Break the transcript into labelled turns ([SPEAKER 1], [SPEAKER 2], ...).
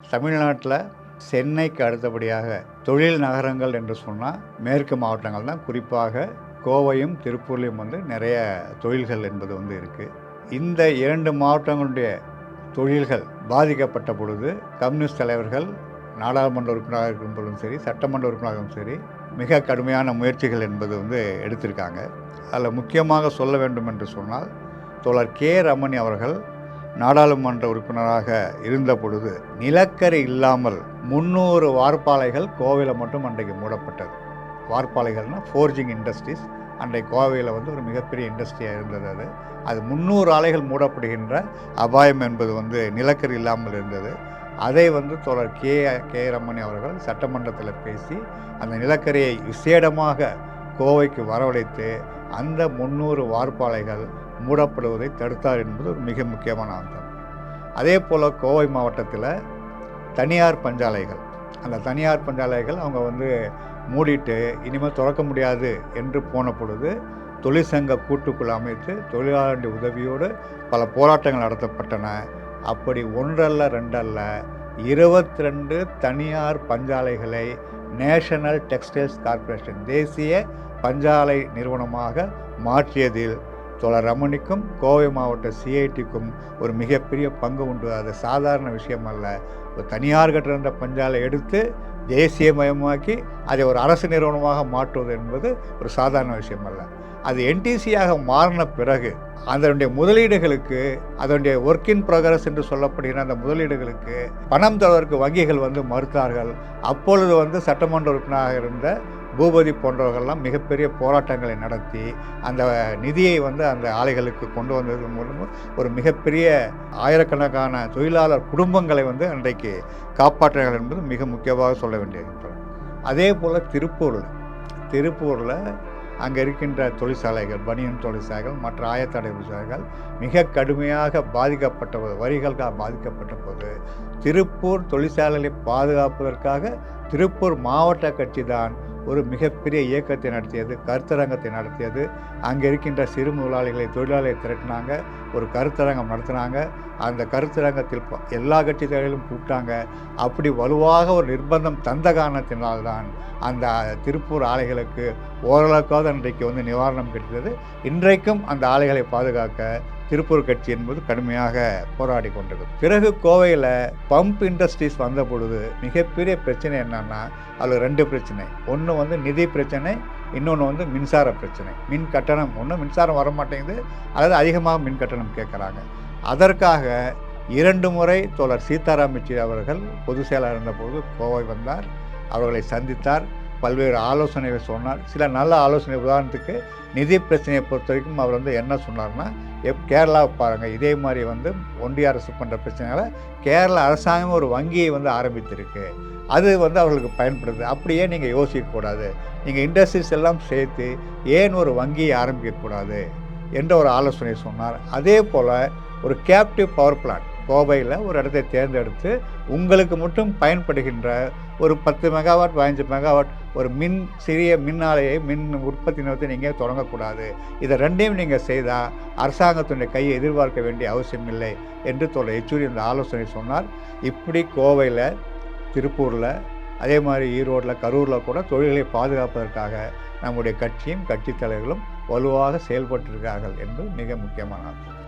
[SPEAKER 1] தமிழ்நாட்டில் சென்னைக்கு அடுத்தபடியாக தொழில் நகரங்கள் என்று சொன்னால் மேற்கு மாவட்டங்கள் தான். குறிப்பாக கோவையும் திருப்பூர்லேயும் வந்து நிறைய தொழில்கள் என்பது வந்து இருக்குது இந்த இரண்டு மாவட்டங்களுடைய தொழில்கள் பாதிக்கப்பட்ட பொழுது கம்யூனிஸ்ட் தலைவர்கள் நாடாளுமன்ற உறுப்பினராக இருக்கும் பொழுதும் சரி சட்டமன்ற உறுப்பினராகவும் சரி மிக கடுமையான முயற்சிகள் என்பது வந்து எடுத்திருக்காங்க. அதில் முக்கியமாக சொல்ல வேண்டும் என்று சொன்னால் தோழர் கே ரமணி அவர்கள் நாடாளுமன்ற உறுப்பினராக இருந்த பொழுது நிலக்கரி இல்லாமல் முந்நூறு வார்ப்பாலைகள் கோவையில் மட்டும் அன்றைக்கு மூடப்பட்டது. வார்ப்பாலைகள்னால் ஃபோர்ஜிங் இண்டஸ்ட்ரீஸ் அன்றைக்கு கோவையில் வந்து ஒரு மிகப்பெரிய இண்டஸ்ட்ரியாக இருந்தது அது. அது முந்நூறு ஆலைகள் மூடப்படுகின்ற அபாயம் என்பது வந்து நிலக்கரி இல்லாமல் இருந்தது. அதை வந்து தொடர் கே கே ரமணி அவர்கள் சட்டமன்றத்தில் பேசி அந்த நிலக்கரியை விசேடமாக கோவைக்கு வரவழைத்து அந்த முந்நூறு வார்ப்பாலைகள் மூடப்படுவதை தடுத்தார் என்பது ஒரு மிக முக்கியமான அம்சம். அதே போல் கோவை மாவட்டத்தில் தனியார் பஞ்சாலைகள் அந்த தனியார் பஞ்சாலைகள் அவங்க வந்து மூடிட்டு இனிமேல் திறக்க முடியாது என்று போன பொழுது தொழிற்சங்க கூட்டுக்குள் அமைத்து தொழிலாளருடைய உதவியோடு பல போராட்டங்கள் நடத்தப்பட்டன. அப்படி ஒன்றல்ல ரெண்டல்ல இருபத்தி ரெண்டு தனியார் பஞ்சாலைகளை நேஷனல் டெக்ஸ்டைல்ஸ் கார்ப்பரேஷன் தேசிய பஞ்சாலை நிறுவனமாக மாற்றியதில் தோழர் ரமணிக்கும் கோவை மாவட்ட சிஐடிக்கும் ஒரு மிகப்பெரிய பங்கு உண்டு. அது சாதாரண விஷயம் அல்ல. ஒரு தனியார் கட்டிருந்த பஞ்சாலை எடுத்து தேசியமயமாக்கி அதை ஒரு அரசு நிறுவனமாக மாற்றுவது என்பது ஒரு சாதாரண விஷயம் அல்ல. அது என்டிசியாக மாறின பிறகு அதனுடைய முதலீடுகளுக்கு அதனுடைய ஒர்க் இன் ப்ரோக்ரஸ் என்று சொல்லப்படுகிற அந்த முதலீடுகளுக்கு பணம் தருவதற்கு வங்கிகள் வந்து மறுத்தார்கள். அப்பொழுது வந்து சட்டமன்ற உறுப்பினராக இருந்த பூபதி போன்றவர்கள்லாம் மிகப்பெரிய போராட்டங்களை நடத்தி அந்த நிதியை வந்து அந்த ஆலைகளுக்கு கொண்டு வந்தது மூலம் ஒரு மிகப்பெரிய ஆயிரக்கணக்கான தொழிலாளர் குடும்பங்களை வந்து அன்றைக்கு காப்பாற்றினார்கள் என்பது மிக முக்கியமாக சொல்ல வேண்டியிருக்கிறது. அதே போல் திருப்பூரில் திருப்பூரில் அங்கே இருக்கின்ற தொழிற்சாலைகள் பனியன் தொழிற்சாலைகள் மற்ற ஆயத்தடை தொழிற்சாலைகள் மிக கடுமையாக பாதிக்கப்பட்ட போது வரிகளுக்காக பாதிக்கப்பட்ட போது திருப்பூர் தொழிற்சாலைகளை பாதுகாப்பதற்காக திருப்பூர் மாவட்ட கட்சி தான் ஒரு மிகப்பெரிய இயக்கத்தை நடத்தியது கருத்தரங்கத்தை நடத்தியது. அங்கே இருக்கின்ற சிறு முதலாளிகளை தொழிலாளிகளை திரட்டினாங்க ஒரு கருத்தரங்கம் நடத்தினாங்க. அந்த கருத்தரங்கத்தில் எல்லா கட்சி தலைவர்களும் கூப்பிட்டாங்க. அப்படி வலுவாக ஒரு நிர்பந்தம் தந்த காரணத்தினால்தான் அந்த திருப்பூர் ஆலைகளுக்கு ஓரளவுக்காவது அன்றைக்கு வந்து நிவாரணம் கிடைத்தது. இன்றைக்கும் அந்த ஆலைகளை பாதுகாக்க திருப்பூர் கட்சி என்பது கடுமையாக போராடி கொண்டிருக்கு பிறகு கோவையில் பம்ப் இண்டஸ்ட்ரீஸ் வந்த பொழுது மிகப்பெரிய பிரச்சனை என்னன்னா அதில் ரெண்டு பிரச்சனை. ஒன்று வந்து நிதி பிரச்சனை இன்னொன்று வந்து மின்சார பிரச்சனை. மின் கட்டணம் ஒன்று மின்சாரம் வர மாட்டேங்குது அல்லது அதிகமாக மின் கட்டணம் கேட்குறாங்க. அதற்காக இரண்டு முறை தோழர் சீதாராம் யெச்சூரி அவர்கள் பொதுச் செயலாளர் இருந்தபோது கோவை வந்தார் அவர்களை சந்தித்தார் பல்வேறு ஆலோசனைகள் சொன்னார். சில நல்ல ஆலோசனை உதாரணத்துக்கு நிதி பிரச்சனையை பொறுத்த வரைக்கும் அவர் வந்து என்ன சொன்னார்னா எப் கேரளாவை பாருங்கள் இதே மாதிரி வந்து ஒன்றிய அரசு பண்ணுற பிரச்சனையால கேரளா அரசாங்கம் ஒரு வங்கியை வந்து ஆரம்பித்திருக்கு. அது வந்து அவர்களுக்கு பயன்படுது. அப்படியே நீங்கள் யோசிக்கக்கூடாது நீங்கள் இண்டஸ்ட்ரீஸ் எல்லாம் சேர்த்து ஏன் ஒரு வங்கியை ஆரம்பிக்கக்கூடாது என்ற ஒரு ஆலோசனை சொன்னார். அதே போல் ஒரு கேப்டிவ் பவர் பிளான்ட் கோவையில் ஒரு இடத்தை தேர்ந்தெடுத்து உங்களுக்கு மட்டும் பயன்படுகின்ற ஒரு பத்து மெகாவாட் பதினஞ்சு மெகாவாட் ஒரு மின் சிறிய மின் ஆலையை மின் உற்பத்தி நிறுவனத்தை நீங்கள் தொடங்கக்கூடாது. இதை ரெண்டையும் நீங்கள் செய்தால் அரசாங்கத்தினுடைய கையை எதிர்பார்க்க வேண்டிய அவசியம் இல்லை என்று தோழர் யெச்சூரி இந்த ஆலோசனை சொன்னார். இப்படி கோவையில் திருப்பூரில் அதே மாதிரி ஈரோட்டில் கரூரில் கூட தொழில்களை பாதுகாப்பதற்காக நம்முடைய கட்சியும் கட்சித் தலைவர்களும் வலுவாக செயல்பட்டிருக்கார்கள் என்பது மிக முக்கியமான அம்சம்